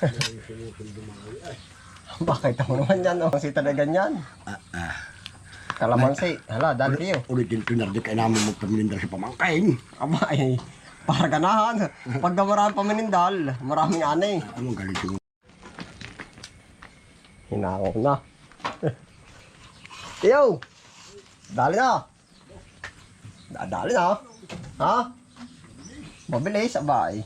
Bakit ako naman yan, oh. Kasi talaga ganyan. Ah, ah. Kalamansi. Hala, dali kayo. Ulitin ko na rin kaya namin magpaminindal sa pamangkain. Aba, ay, para ganahan. Pagka maraming paminindal, maraming anay. Anong galit mo? Hinako na. Yo! Dali na. Da- Dali na. Ha? Mabilis, abay.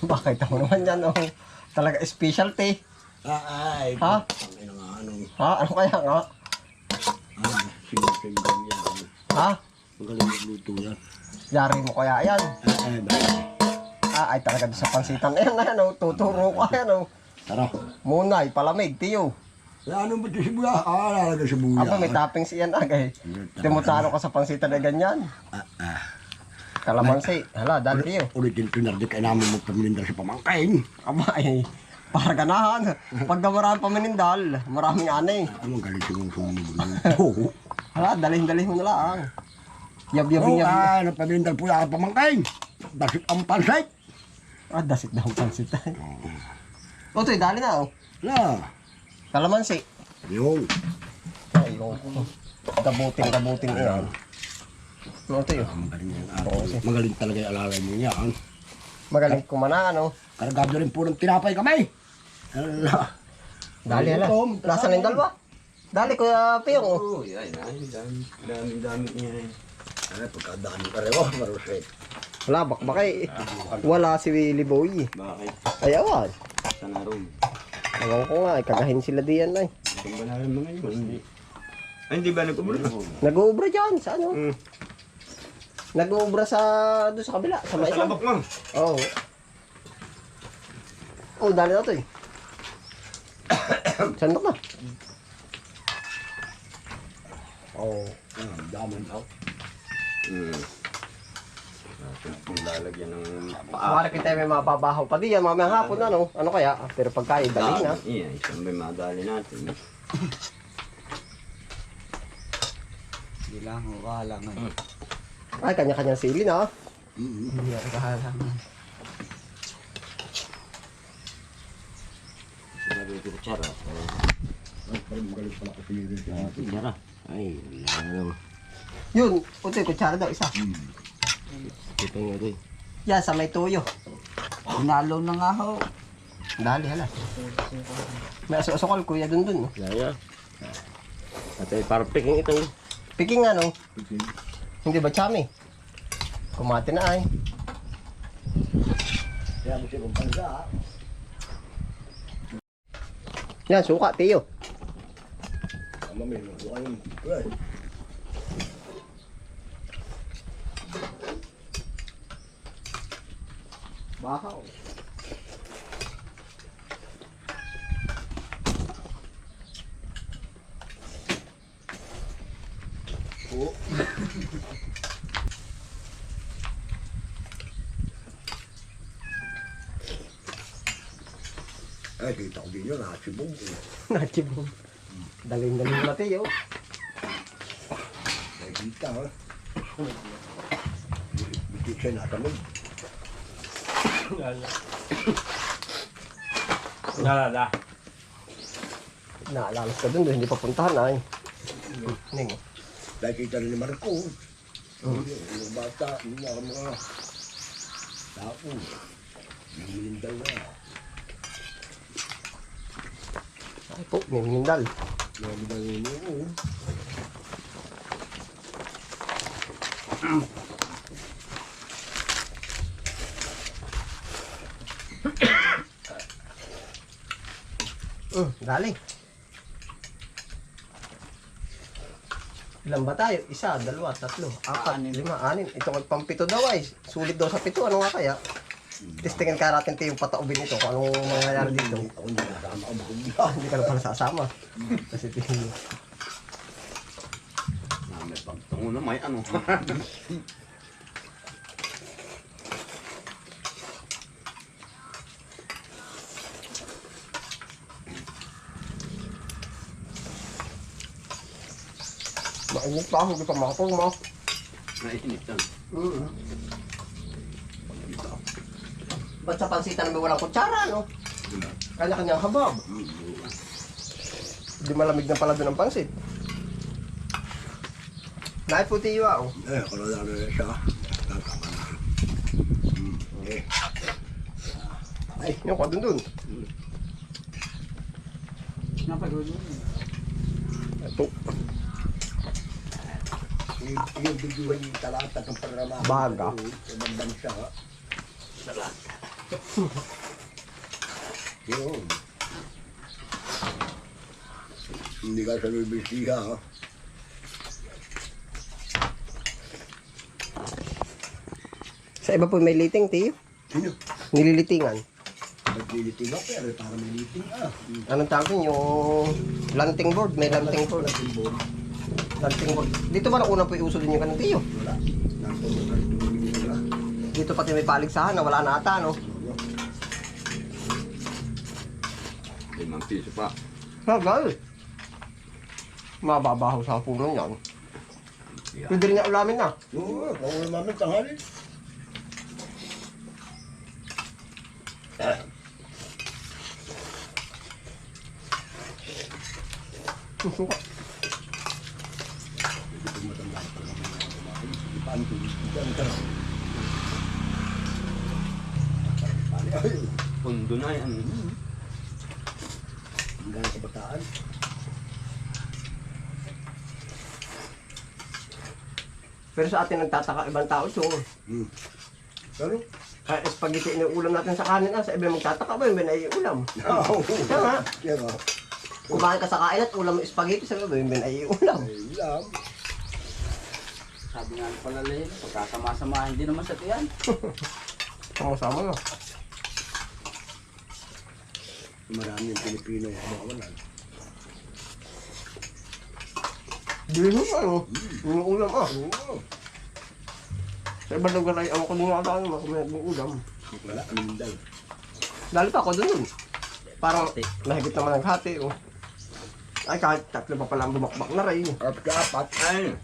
Bakit ako naman yan, oh. Talaga specialty. Ah, ay. Ha? Ina nga, anong, Ha? Ano kaya nga? ah, yan. Ha? Ang galing magluto yan. Yari mo kaya yan. Ah, ay, bakit? Ah, ay talaga doon sa pansitan. Ayan na yan, oh. Tuturo ko yan, oh. Tara. Munay, palamig, tiyo. Ah, ano ba ito sibuya? Ah, lalagay sibuya. Aba, may topping siyan agay. Timutano ka sa pansitan na ganyan. Ah, ah. Kalamansi. Hala, dali kayo. Ulitin ko na rin kaya namin magpaminindal sa pamangkain. Aba, ay, para ganahan. Pagka maraming paminindal, maraming anay. Anong galit mo sumunod? Hala, dalhin-dalhin mo na lang. Yab-yab, Oo, yab. ah, nagpaminindal po yung pamangkain. Dasik ang pansay. Ah, dasit daw ang pansit. O, to'y, dali na, oh. Na, Kalamansi. yung. Ay, yung gabuting-gabuting yan. Ano to yun? Magaling yan. ate. Magaling talaga yung alalay mo yan. Magaling kumana, ano? Karagado rin po ng tinapay kami. Ala. Dali, hala. Nasaan yung dalawa? Dali, Kuya Piyong, oh. Oo, yan. Ay, dami, dami, dami niya. eh. Ano, pagkadaan ka rin, oh, maruset. Wala, bakbakay. Wala si Willie Boy. Bakit? Ay, awan. Sa naroon. Ewan ko nga, eh, kagahin sila diyan ay. Ay, hindi ba nag-ubra? Nag-uubra dyan, sa ano? Mm. Nag-uubra sa, doon sa kabila, sa may Sa labak mo. Oo. Oh. dali na to eh. Sandok na. Oo. Ah, daman daw. Hmm. Kung lalagyan ng Para kita may mababahaw pa diyan, mamayang hapon ano. Ano kaya? Ah, Pero pagka dali na. Iya, isang may madali natin. Hindi lang, kahalangan. Ay, kanya-kanyang sili na. ah. Mm-hmm. Hindi ako kahalangan. Sinabi ko kutsara. Ay, parang magaling pala ko pinili sa atin. Kutsara. Ay, wala na naman. Yun, puti, kutsara daw, isa. Ito nga rin. Yan, sa may tuyo. Sinalo na nga ho. Dali, hala. May aso-asokal, kuya, dun dun. no? Kaya. At ay parang piking ito. Piking ano? Hindi ba chami? Kumati na ay. Kaya mo siya kung pansa, ah. Yan, suka, tiyo. Tama, may magawa yun. Ay, Bahaw. Ay, kita ko din yun, nakasibog. eh. Nachibog. Daling-daling na tiyo. Ay, kita, ha. Bitik siya natamog. Naalalas ka dun, dun hindi papuntahan ay. Ning. Dahil kita rin ni Marco. Yung bata, yung mga mga tao. Yung minindal na. Ay po. Yung minindal na yun. Mm, dali. Ilan ba tayo? Isa, dalawa, tatlo, apat, Anim. lima, anim. Ito ang pampito daw ay. Sulit daw sa pito. Ano nga kaya? Testingin ka natin tayo yung pataubin ito. Kung anong mangyayari dito. Ako hindi ako makugla. Ah, hindi ka na pala sasama. Kasi tingin mo. Na may pagtungo na may ano. Mainit pa ako, hindi pa makapag mo. Nainit yan. Mm. Ba't sa pansitan namin walang kutsara, no? Kanya-kanyang habab. Hindi malamig na pala doon ang pansit. Naay puti yun, oh. Eh, kalau dah ada siya. Tama na. Hmm, okay. Ay, yung kwa dun dun. Napagod mo. Ito. I- Yung bidyuhan yung talata ng programa. Baga. Sa bandang siya. Talata. Yun. Hindi ka sa Lubisiya, ha? Sa iba po may liting, tiyo. Sino? Nililitingan. Nagliliting ako, pero para may liting, ah. Anong tawag yun? Yung lanting board. May lanting board. Lanting board. Dito ba na una po iuso din yung kanang tiyo? Wala. Dito pati may paligsahan na wala na ata, no? Limang piso pa. Hagal. Mababaho sa puno yan. Pwede rin niya ulamin na. Oo, kung wala namin tanghali. Susuka. Ay, Pundo na yan. hanggang kabataan. Pero sa atin nagtataka ibang tao so Hmm. Pero, kaya spaghetti na ulam natin sa kanin ah, sa iba magtataka ba yung ay ulam. Oo. Kaya nga, Kaya nga, kumain ka sa kain at ulam spaghetti sa iba yung ay ulam. ay, ulam. Sabi nga pala Len, pagkasama-samahin din naman sa tiyan. Sama-sama na. Marami yung Pilipino ang mawalan. Di mo ano, yung ulam ah. Sa ibang lugar ay ang kunin nga tayo mga may ulam. Wala, Mindal. Lalo pa ako dun. Parang nahigit naman ang hati oh. Ay kahit tatlo pa pala ang bumakbak na rin. At apat. Ay.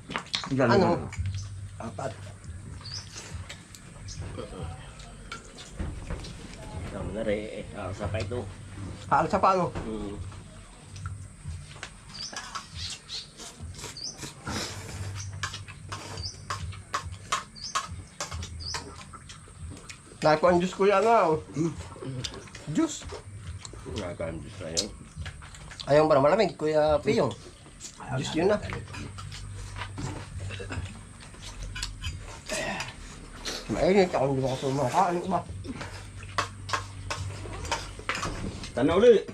Ano? Apat. Ang nare, eh, ah, sa pa ito. Kaal sa paano? Hmm. Dahil ko ang juice ko yan ah. Juice. Nakakandis na yun. Ayaw ba na malamig, Kuya Piyong? Juice yun na. Mainit ako, hindi ko kasi kumakain ba? Tanong ulit.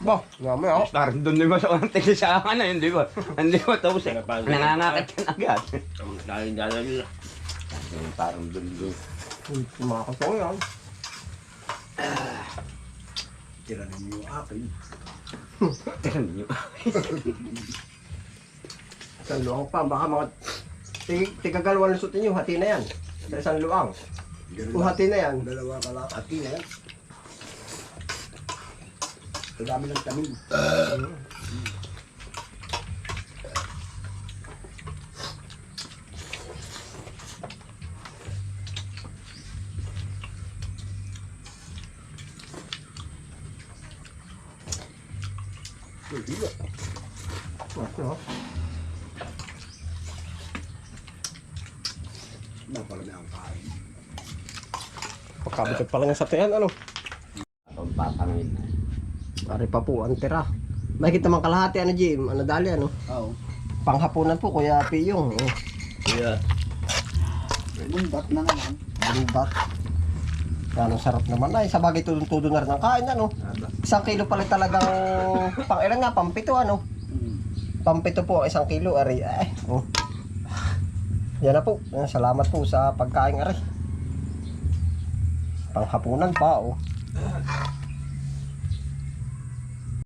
Ba, mamaya ako. Parang doon ba sa unang tigil sa akin na yun, di ba? Hindi ba tapos eh. Nangangakit ka na agad. Dahil dala nila. Parang doon doon. Uy, kumakasong yan. Tira ninyo yung akin. Isang luang pa, baka mga tig tigagalawan lusot ninyo, hati na yan. Sa isang luang. Kung hati na yan, Dalawa kalahati na yan. Ang dami ng tanim. Uy, hilo. ano, Naparami ang kain. Pagkabigat pa lang yung satihan, ano? Ang papangin na. Pare pa po, ang tira. Makikita man kalahati, ano Jim? Ano dali, ano? Oo. Panghapunan po, Kuya Piyong. Oh, Kuya, Bundat na naman. bundat. Yan, ang sarap naman ay. Sa bagay, tudong-tudo na rin ang kain, ano? Isang kilo pala talagang, pang ilan nga, pampito, ano? Hmm. Pampito po, isang kilo, ari. Ay, oh. Yan na po. Salamat po sa pagkain, ari. Panghapunan pa, oh.